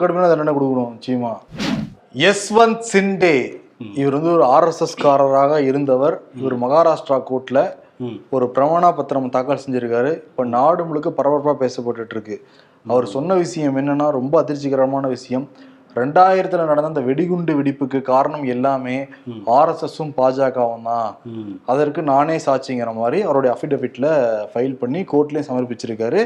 கடுமையான தண்டனை கொடுக்கணும் நிச்சயமா யஸ்வந்த் சிண்டே இவர் வந்து ஒரு ஆர்எஸ்எஸ் காரராக இருந்தவர். இவர் மகாராஷ்டிரா கோர்ட்ல. ஒரு பிரமாண பத்திரம் தாக்கல் செஞ்சிருக்காரு. இப்ப நாடு முழுக்க பரபரப்பா பேசப்பட்டுட்டு இருக்கு. அவர் சொன்ன விஷயம் என்னன்னா ரொம்ப அதிர்ச்சிகரமான விஷயம். ரெண்டாயிரத்துல நடந்த அந்த வெடிகுண்டு வெடிப்புக்கு காரணம் எல்லாமே ஆர்எஸ்எஸும் பாஜகவும் தான். அதற்கு நானே சாட்சிங்கிற மாதிரி அவருடைய அஃபிடவிட்ல ஃபைல் பண்ணி கோர்ட்லயும் சமர்ப்பிச்சிருக்காரு.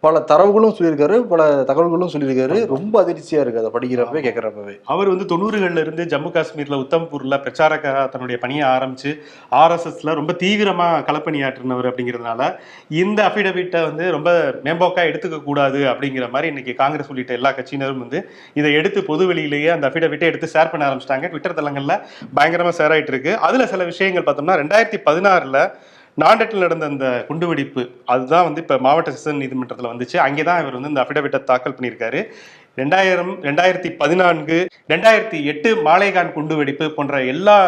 பல தரவுகளும் சொல்லியிருக்காரு பல தகவல்களும் சொல்லியிருக்காரு. ரொம்ப அதிர்ச்சியா இருக்கு அதை படிக்கிறப்பவே கேட்கறப்பவே அவர் வந்து தொண்ணூறுகள்ல இருந்து ஜம்மு காஷ்மீர்ல உத்தம்பூர்ல பிரச்சாரக்காக தன்னுடைய பணியை ஆரம்பிச்சு ஆர்எஸ்எஸ்ல ரொம்ப தீவிரமா களப்பணியாற்றினவர் அப்படிங்கிறதுனால இந்த அஃபிடவிட்டை வந்து ரொம்ப மேம்போக்கா எடுத்துக்க கூடாது அப்படிங்கிற மாதிரி இன்னைக்கு காங்கிரஸ் உள்ளிட்ட எல்லா கட்சியினரும் வந்து இதை எடுத்து பொது வெளியிலேயே அந்த அஃபிடவிட்டை எடுத்து ஷேர் பண்ண ஆரம்பிச்சிட்டாங்க. ட்விட்டர் தளங்கள்ல பயங்கரமா ஷேர் ஆயிட்டு இருக்கு. அதுல சில விஷயங்கள் பார்த்தோம்னா ரெண்டாயிரத்தி பதினாறுல நாண்டட்டில் நடந்த அந்த குண்டுவெடிப்பு அதுதான் வந்து இப்போ மாவட்ட செஷன் நீதிமன்றத்தில் வந்துச்சு. அங்கே தான் இவர் வந்து இந்த அஃபிடவிட்டை தாக்கல் பண்ணியிருக்காரு. ரெண்டாயிரம் ரெண்டாயிரத்தி பதினான்கு ரெண்டாயிரத்தி எட்டு மாலேகான் குண்டுவெடிப்பு போன்ற எல்லா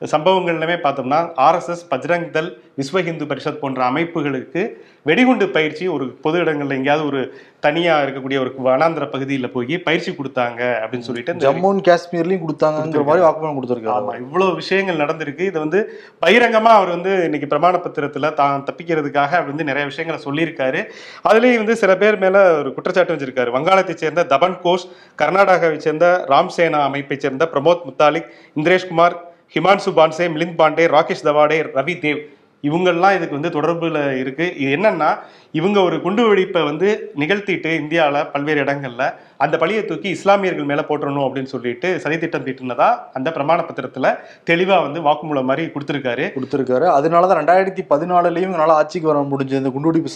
சம்பவங்கள்லுமே பார்த்தோம்னா ஆர்எஸ்எஸ் பஜ்ரங் தள் விஸ்வ இந்து பரிஷத் போன்ற அமைப்புகளுக்கு வெடிகுண்டு பயிற்சி ஒரு பொது இடங்கள்ல எங்கேயாவது ஒரு தனியா இருக்கக்கூடிய ஒரு வனாந்திர பகுதியில் போய் பயிற்சி கொடுத்தாங்க அப்படின்னு சொல்லிட்டு ஜம்மு அண்ட் காஷ்மீர்லயும் கொடுத்தாங்கிற மாதிரி வாக்குமூலம் கொடுத்துருக்காரு. ஆமா இவ்வளவு விஷயங்கள் நடந்திருக்கு. இது வந்து பகிரங்கமா அவர் வந்து இன்னைக்கு பிரமாண பத்திரத்துல தான் தப்பிக்கிறதுக்காக வந்து நிறைய விஷயங்களை சொல்லியிருக்காரு. அதுலயும் வந்து சில பேர் மேல ஒரு குற்றச்சாட்டு வச்சிருக்காரு. வங்காளத்தை சேர்ந்த தபன் கோஷ் கர்நாடகாவை சேர்ந்த ராம்சேனா அமைப்பை சேர்ந்த பிரமோத் முத்தாலிக் இந்திரேஷ்குமார் ஹிமான்சு பான்சே மிலிந்த் பாண்டே ராகேஷ் தவாடே ரவி தேவ் இவங்கெல்லாம் இதுக்கு வந்து தொடர்புல இருக்கு. இது என்னன்னா இவங்க ஒரு குண்டு வெடிப்பை வந்து நிகழ்த்திட்டு இந்தியாவில் பல்வேறு இடங்கள்ல அந்த பழியை தூக்கி இஸ்லாமியர்கள் மேல போட்டுறணும் அப்படின்னு சொல்லிட்டு சதித்திட்டம் தீட்டுனதா அந்த பிரமாண பத்திரத்துல தெளிவா வந்து வாக்குமூலம் மாதிரி கொடுத்திருக்காரு. கொடுத்துருக்காரு. அதனாலதான் ரெண்டாயிரத்தி பதினாலுலயும் இவங்களால ஆட்சிக்கு வர முடிஞ்சது இந்த குண்டுவெடிப்பு.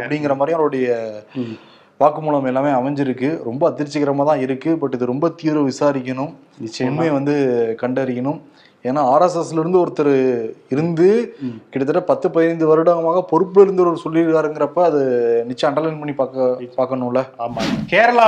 அப்படிங்கிற மாதிரி அவருடைய வாக்குமூலம் எல்லாமே அமைஞ்சிருக்கு. ரொம்ப அதிர்ச்சிகரமா தான் இருக்கு. பட் இது ரொம்ப தீவிர விசாரிக்கணும். உண்மையை வந்து கண்டறியணும். ஏன்னா ஆர்எஸ்எஸ்ல இருந்து ஒருத்தர் இருந்து கிட்டத்தட்ட பத்து பதினைந்து வருடமாக பொறுப்புல இருந்து ஒரு சொல்லியிருக்காருங்கிறப்ப அது நிச்சயம் அண்டர்லைன் பண்ணி பார்க்க பார்க்கணும்ல. ஆமா. கேரளா